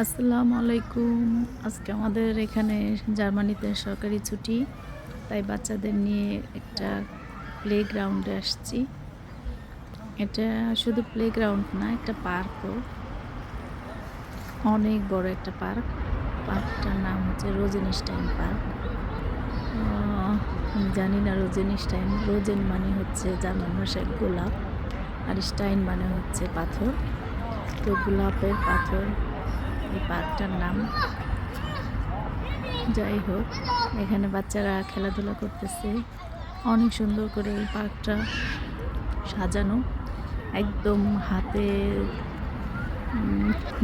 আসসালামু আলাইকুম। আজকে আমাদের এখানে জার্মানিতে সরকারি ছুটি, তাই বাচ্চাদের নিয়ে একটা প্লে গ্রাউন্ডে আসছি। এটা শুধু প্লে গ্রাউন্ড না, একটা পার্কও অনেক বড় একটা পার্ক পার্কটার নাম হচ্ছে রোজেনস্টাইন পার্ক জানি না রোজেনস্টাইন রোজেন মানে হচ্ছে জার্মান ভাষায় গোলাপ, আর স্টাইন মানে হচ্ছে পাথর। তো গোলাপের পাথর এই পার্কটার নাম। যাই হোক, এখানে বাচ্চারা খেলাধুলা করতেছে। অনেক সুন্দর করে এই পার্কটা সাজানো। একদম হাতে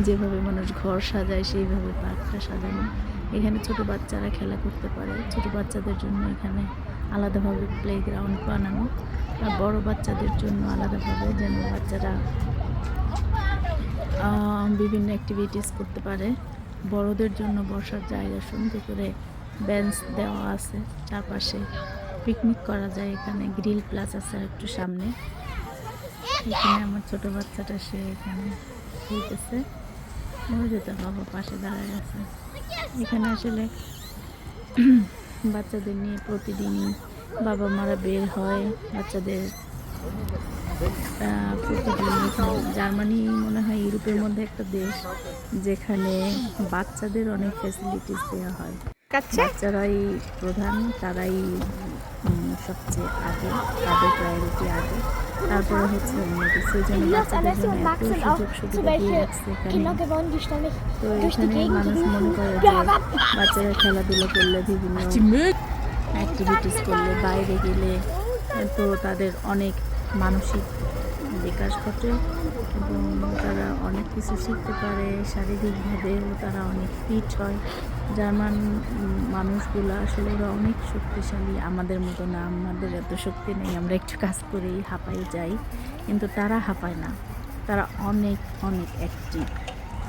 যেভাবে মানুষ ঘর সাজায়, সেইভাবে পার্কটা সাজানো। এখানে ছোট বাচ্চারা খেলা করতে পারে। ছোট বাচ্চাদের জন্য এখানে আলাদাভাবে প্লে গ্রাউন্ড বানানো। আর বড় বাচ্চাদের জন্য আলাদাভাবে যেন বাচ্চারা বিভিন্ন অ্যাক্টিভিটিস করতে পারে। বড়দের জন্য বসার জায়গা সুন্দর করে বেঞ্চ দেওয়া আছে চারপাশে। পিকনিক করা যায় এখানে গ্রিল প্লাস আছে একটু সামনে। এখানে আমার ছোট বাচ্চাটা, সে এখানে খেলতেছে। তার বাবা পাশে দাঁড়ায় আছে। এখানে আসলে বাচ্চাদের নিয়ে প্রতিদিনই বাবা মারা বের হয়। বাচ্চাদের জার্মানি মনে হয় ইউরোপের মধ্যে একটা দেশ যেখানে বাচ্চাদের অনেক ফ্যাসিলিটিস দেওয়া হয়। বাচ্চারাই প্রধান তারাই সবচেয়ে আগে তাদের প্রায়োরিটি আগে। তারপরে হচ্ছে কিছু এই জন্য বাচ্চাদের এত সুযোগ সুবিধা দিয়ে রাখছে এখানে। তো এখানে মানুষ মনে করে যে বাচ্চারা খেলাধুলা করলে বিভিন্ন অ্যাক্টিভিটিস করলে বাইরে গেলে তো তাদের অনেক মানসিক বিকাশ ঘটে এবং তারা অনেক কিছু শিখতে পারে শারীরিকভাবেও তারা অনেক ফিট হয়। জার্মান মানুষগুলো আসলে ওরা অনেক শক্তিশালী। আমাদের মতো না, আমাদের এত শক্তি নেই, আমরা একটু কাজ করেই হাঁপাই যাই। কিন্তু তারা হাঁপায় না। তারা অনেক অনেক অ্যাক্টিভ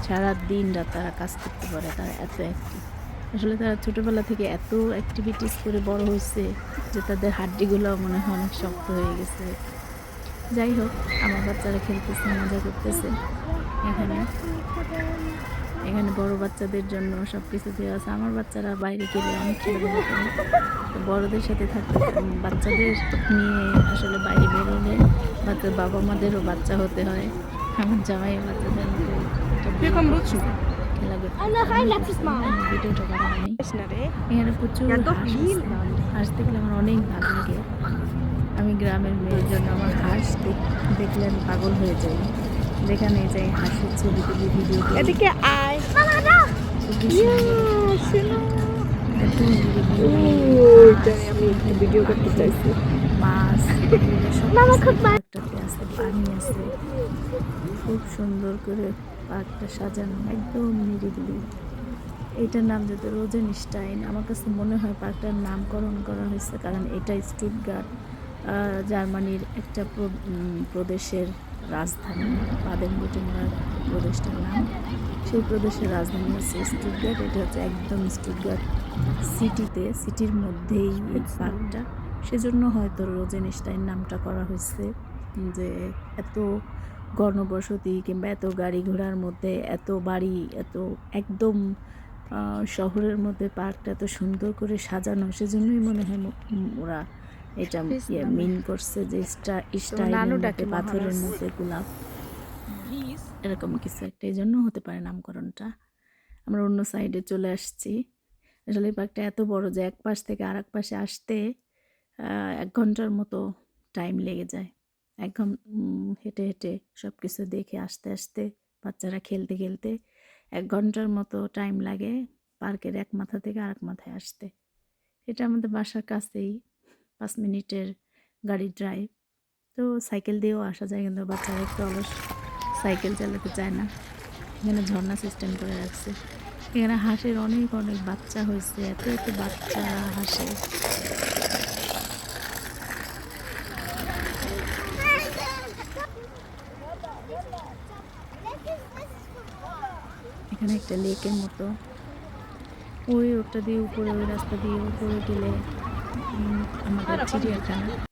সারা দিন রাত তারা কাজ করতে পারে, তারা এত অ্যাক্টিভ আসলে তারা ছোটোবেলা থেকে এত অ্যাক্টিভিটিস করে বড় হয়েছে যে তাদের হাড্ডিগুলো মনে হয় অনেক শক্ত হয়ে গেছে। যাই হোক আমার বাচ্চারা খেলতেছে মজা করতেছে। এখানে এখানে বড় বাচ্চাদের জন্য সব কিছু দেওয়া আছে। আমার বাচ্চারা বাইরে গেলে অনেক খেলাধুলা করে তো বড়দের সাথে থাকতে বাচ্চাদের নিয়ে আসলে বাইরে বেরোলে বাচ্চার বাবা মাদেরও বাচ্চা হতে হয়। আমার জামাই বাচ্চাদের ভিডিওটা করা হয়নি। এখানে প্রচুর Ja, doch, হাঁস Wien. আছে। হাঁস দেখলে আমার অনেক ভালো লাগে। আমি গ্রামের মেয়ের জন্য আমার হাঁস দেখলে আমি পাগল হয়ে যাই। যেখানে যাই হাঁসের ছবি তুলি ভিডিও এদিকে আয়। ওইটাই আমি ভিডিও করতে চাইছি। মাছ মামা, খুব পার্কটাতে আছে পানি আছে। খুব সুন্দর করে পার্কটা সাজানো একদম নিরিবিলি। এটার নাম যেহেতু রোজেন স্টাইন। আমার কাছে মনে হয় পার্কটার নামকরণ করা হয়েছে কারণ এটা স্টুটগার্ট। আহ, জার্মানির একটা প্র- প্রদেশের রাজধানী বাদেন বুটেনবার্গ প্রদেশটার নাম। সেই প্রদেশের রাজধানী হচ্ছে স্টুটগার্ট। এটা হচ্ছে একদম স্টুটগার্ট সিটিতে, সিটির মধ্যেই এই পার্কটা। সেজন্য হয়তো রোজেন স্টাইন নামটা করা হয়েছে, যে এত গণবসতি কিংবা এত গাড়ি ঘোড়ার মধ্যে, এত বাড়ি, এত একদম শহরের মধ্যে পার্কটা এত সুন্দর করে সাজানো, সেজন্যই মনে হয় ওরা এটা ইয়ে মিন করছে যে স্টা- স্টাইলের পাথরের মধ্যে গোলাপ। এরকম কিছু একটা এই জন্য হতে পারে নামকরণটা। আমরা অন্য সাইডে চলে আসছি। আসলে এই পার্কটা এত বড় যে এক পাশ থেকে আর পাশে আসতে এক ঘণ্টার মতো টাইম লেগে যায়। এক ঘন হেঁটে হেঁটে সব কিছু দেখে আসতে আসতে বাচ্চারা খেলতে খেলতে এক ঘণ্টার মতো টাইম লাগে পার্কের এক মাথা থেকে আরেক মাথায় আসতে। এটা আমাদের বাসার কাছেই পাঁচ মিনিটের গাড়ি ড্রাইভ তো সাইকেল দিয়েও আসা যায় কিন্তু বাচ্চারা একটু অলস সাইকেল চালাতে চায় না। এখানে ঝর্ণা সিস্টেম করে রাখছে। এখানে হাঁসের অনেক অনেক বাচ্চা হয়েছে। এত এত বাচ্চা হাসে। এখানে একটা লেকের মতো। ওই ওটা দিয়ে উপরে, ওই রাস্তা দিয়ে উপরে গেলে আমাদের চিড়িয়াখানা